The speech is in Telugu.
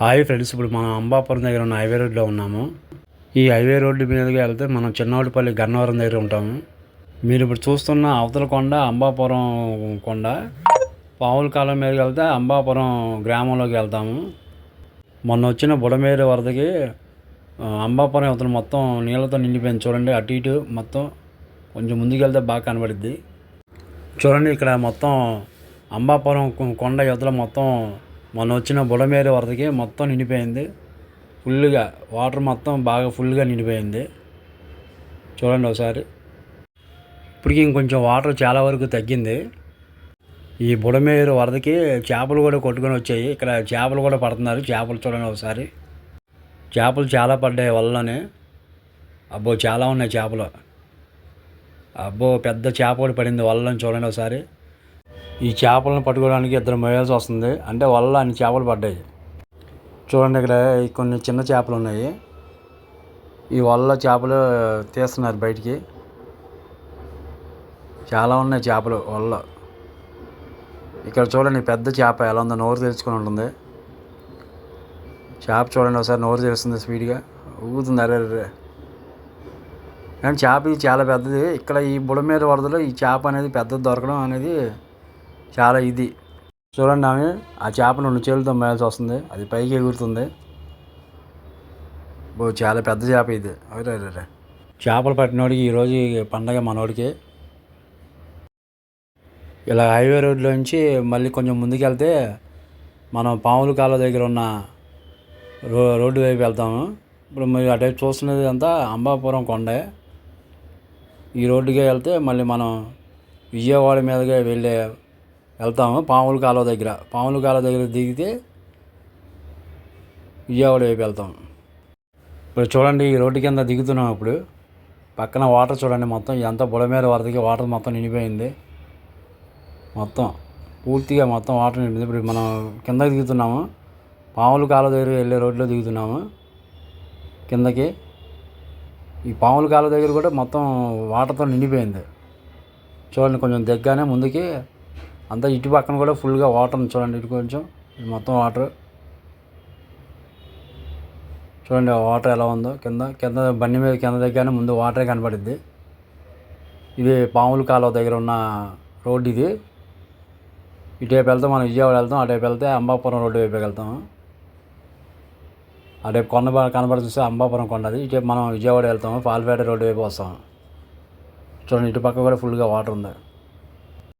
హాయ్ ఫ్రెండ్స్ ఇప్పుడు మనం అంబాపురం దగ్గర ఉన్న హైవే రోడ్లో ఉన్నాము. ఈ హైవే రోడ్డు మీదకి వెళ్తే మనం చిన్నవాడిపల్లి గన్నవరం దగ్గర ఉంటాము. మీరు ఇప్పుడు చూస్తున్న అవతల కొండ అంబాపురం కొండ పావుల కాలం మీదకి వెళ్తే అంబాపురం గ్రామంలోకి వెళ్తాము. మొన్న వచ్చిన బుడమేరు వరదకి అంబాపురం అవతల మొత్తం నీళ్ళతో నిండిపోయింది. చూడండి అటు ఇటు మొత్తం కొంచెం ముందుకు వెళ్తే బాగా కనబడుద్ది. చూడండి ఇక్కడ మొత్తం అంబాపురం కొండ యువతల మొత్తం మొన్న వచ్చిన బుడమేరు వరదకి మొత్తం నిండిపోయింది. ఫుల్గా వాటర్ మొత్తం బాగా ఫుల్గా నిండిపోయింది. చూడండి ఒకసారి. ఇప్పటికి ఇంకొంచెం వాటర్ చాలా వరకు తగ్గింది. ఈ బుడమేరు వరదకి చేపలు కూడా కొట్టుకొని వచ్చాయి. ఇక్కడ చేపలు కూడా పడుతున్నారు. చేపలు చూడండి ఒకసారి. చేపలు చాలా పడ్డాయి వల్లనే అబ్బో చాలా ఉన్నాయి చేపలు. అబ్బో పెద్ద చేప కూడా పడింది వల్లని చూడండి ఒకసారి. ఈ చేపలను పట్టుకోవడానికి ఇద్దరు మోయాల్సి వస్తుంది అంటే వల్ల అన్ని చేపలు పడ్డాయి. చూడండి ఇక్కడ కొన్ని చిన్న చేపలు ఉన్నాయి. ఈ వల్ల చేపలు తీస్తున్నారు బయటికి. చాలా ఉన్నాయి చేపలు వల్ల ఇక్కడ చూడండి పెద్ద చేప ఎలా ఉందో నోరు తెరుచుకొని ఉంటుంది. చేప చూడండి ఒకసారి నోరు తెరుస్తుంది స్పీడ్గా. ఊగుతుంది అరే అరే కానీ చేప ఇది చాలా పెద్దది. ఇక్కడ ఈ బుడమేరు వరదలో ఈ చేప అనేది పెద్దది దొరకడం అనేది చాలా ఇది. చూడండి ఆమె ఆ చేప రెండు చేతులతో మేల్సి వస్తుంది. అది పైకి ఎగురుతుంది. ఓ చాలా పెద్ద చేప ఇది. అరే అరే అరే. చేపలు పట్టినోడికి ఈరోజు ఈ పండగ మనోడికి. ఇలా హైవే రోడ్లోంచి మళ్ళీ కొంచెం ముందుకెళ్తే మనం పాములు కాలువ దగ్గర ఉన్న రో రోడ్డు వైపు వెళ్తాము. ఇప్పుడు మీరు అటు చూస్తున్నది అంతా అంబాపురం కొండే. ఈ రోడ్డుకే వెళ్తే మళ్ళీ మనం విజయవాడ మీదుగా వెళ్ళే వెళ్తాము పాముల కాలువ దగ్గర. పాముల కాలువ దగ్గర దిగితే విజయవాడ వైపు వెళ్తాం. ఇప్పుడు చూడండి ఈ రోడ్డు కింద దిగుతున్నాం ఇప్పుడు. పక్కన వాటర్ చూడండి మొత్తం ఎంత బుడమేర వరదకి వాటర్ మొత్తం నిండిపోయింది. మొత్తం పూర్తిగా మొత్తం వాటర్ నిండింది. ఇప్పుడు మనం కిందకి దిగుతున్నాము. పాముల కాలువ దగ్గర వెళ్ళే రోడ్లో దిగుతున్నాము. కిందకి. ఈ పాముల కాలువ దగ్గర కూడా మొత్తం వాటర్తో నిండిపోయింది. చూడండి కొంచెం దగ్గరనే ముందుకి అంతా ఇటు పక్కన కూడా ఫుల్గా వాటర్ ఉంది. చూడండి ఇటు కొంచెం. ఇది మొత్తం వాటర్. చూడండి ఆ వాటర్ ఎలా ఉందో. కింద కింద బండి మీద కింద దగ్గరనే ముందు వాటరే కనపడుద్ది. ఇది పాముల కాలువ దగ్గర ఉన్న రోడ్డు ఇది. ఇటువైపు వెళ్తే మనం విజయవాడ వెళ్తాం అటువైపు వెళ్తే అంబాపురం రోడ్డు వైపు వెళ్తాము అటువైపు కొండ కనబడి చూస్తే అంబాపురం కొండ అది ఇటువైపు మనం విజయవాడ వెళ్తాము పాల్పేట రోడ్డు వైపు వస్తాం. చూడండి ఇటు పక్క కూడా ఫుల్గా వాటర్ ఉంది.